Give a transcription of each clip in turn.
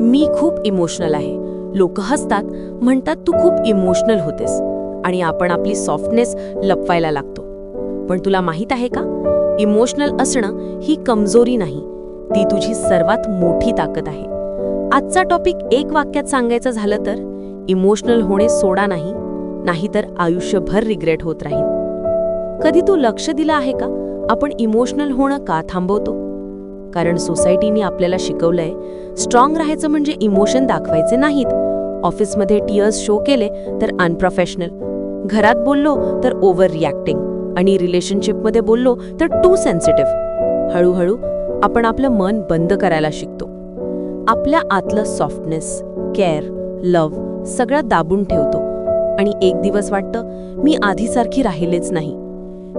मी खूप इमोशनल आहे. लोक हसतात म्हणतात तू खूप इमोशनल होतेस. आणि आपण आपली सॉफ्टनेस लपवायला लागतो. पण तुला माहीत आहे का? इमोशनल असणं ही कमजोरी नाही. ती तुझी सर्वात मोठी ताकद आहे. आजचा टॉपिक एक वाक्यात सांगायचं झालं तर इमोशनल होणे सोडा नाही नाहीतर आयुष्यभर रिग्रेट होत राहील कधी तू लक्ष दिलं आहे का? आपण इमोशनल होणं का थांबवतो? कारण सोसायटीने आपल्याला शिकवलंय स्ट्रॉंग राहायचं म्हणजे इमोशन दाखवायचे नाहीत. ऑफिसमध्ये टीयर्स शो केले तर अनप्रोफेशनल घरात बोललो तर ओव्हर रिॲक्टिंग आणि रिलेशनशिपमध्ये बोललो तर टू सेन्सिटिव्ह हळूहळू आपण आपलं मन बंद करायला शिकतो. आपल्या आतलं सॉफ्टनेस केअर लव्ह सगळं दाबून ठेवतो आणि एक दिवस वाटतं मी आधीसारखी राहिलेच नाही.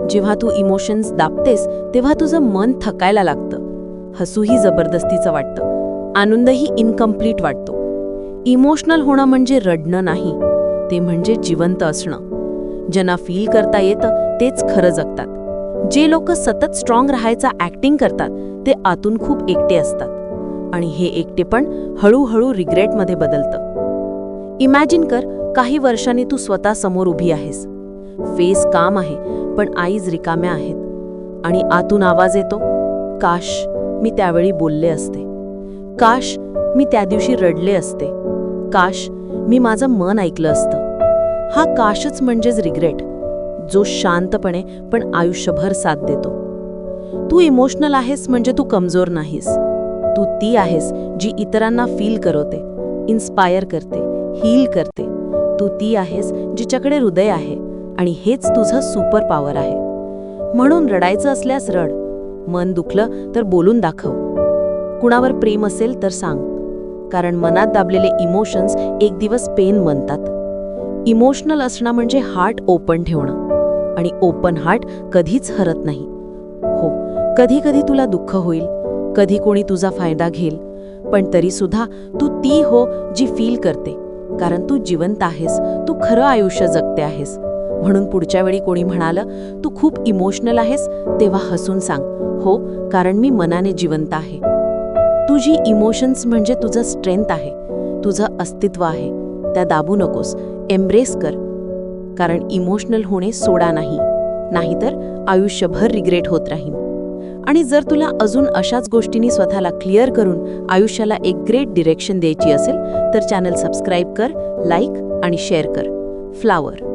जेव्हा तू इमोशन्स दाबतेस तेव्हा तुझं मन थकायला लागतं. हसूही जबरदस्तीचं वाटतं. आनंदही इनकम्प्लीट वाटतो. इमोशनल होणं म्हणजे रडणं नाही ते म्हणजे जिवंत असणं. ज्यांना फील करता येतं तेच खरं जगतात. जे लोक सतत स्ट्रॉंग राहायचा ॲक्टिंग करतात ते आतून खूप एकटे असतात. आणि हे एकटेपण हळूहळू रिग्रेटमध्ये बदलतं. इमॅजिन कर काही वर्षांनी तू स्वतः समोर उभी आहेस. फेस काम आहे पण आईज रिकाम्या आहेत. आणि आतून आवाज येतो काश. मी त्यावेळी बोलले असते. काश मी त्या दिवशी रडले असते. काश मी माझं मन ऐकलं असतं. हा काशच म्हणजेच रिग्रेट जो शांतपणे पण आयुष्यभर साथ देतो. तू इमोशनल आहेस म्हणजे तू कमजोर नाहीस. तू ती आहेस जी इतरांना फील करवते इन्स्पायर करते हील करते. तू ती आहेस जिच्याकडे हृदय आहे आणि हेच तुझं सुपर पॉवर आहे. म्हणून रडायचं असल्यास रड मन दुखलं तर बोलून दाखव. कुणावर प्रेम असेल तर सांग. कारण मनात दाबलेले इमोशन्स एक दिवस पेन बनतात. इमोशनल असणं म्हणजे हार्ट ओपन ठेवणं. आणि ओपन हार्ट कधीच हरत नाही. हो कधी कधी तुला दुःख होईल. कधी कोणी तुझा फायदा घेईल. पण तरी सुद्धा तू ती हो जी फील करते. कारण तू जिवंत आहेस. तू खरं आयुष्य जगते आहेस. म्हणून पुढच्या वेळी कोणी म्हणालं तू खूप इमोशनल आहेस तेव्हा हसून सांग. हो कारण मी मनाने जिवंत आहे. तुझी इमोशन्स म्हणजे तुझं स्ट्रेंथ आहे. तुझं अस्तित्व आहे. त्या दाबू नकोस. एम्ब्रेस कर. कारण इमोशनल होणे सोडा नाही. नाहीतर आयुष्यभर रिग्रेट होत राहील आणि जर तुला अजून अशाच गोष्टींनी स्वतःला क्लिअर करून आयुष्याला एक ग्रेट डिरेक्शन द्यायची असेल तर चॅनल सबस्क्राईब कर लाईक आणि शेअर कर. फ्लावर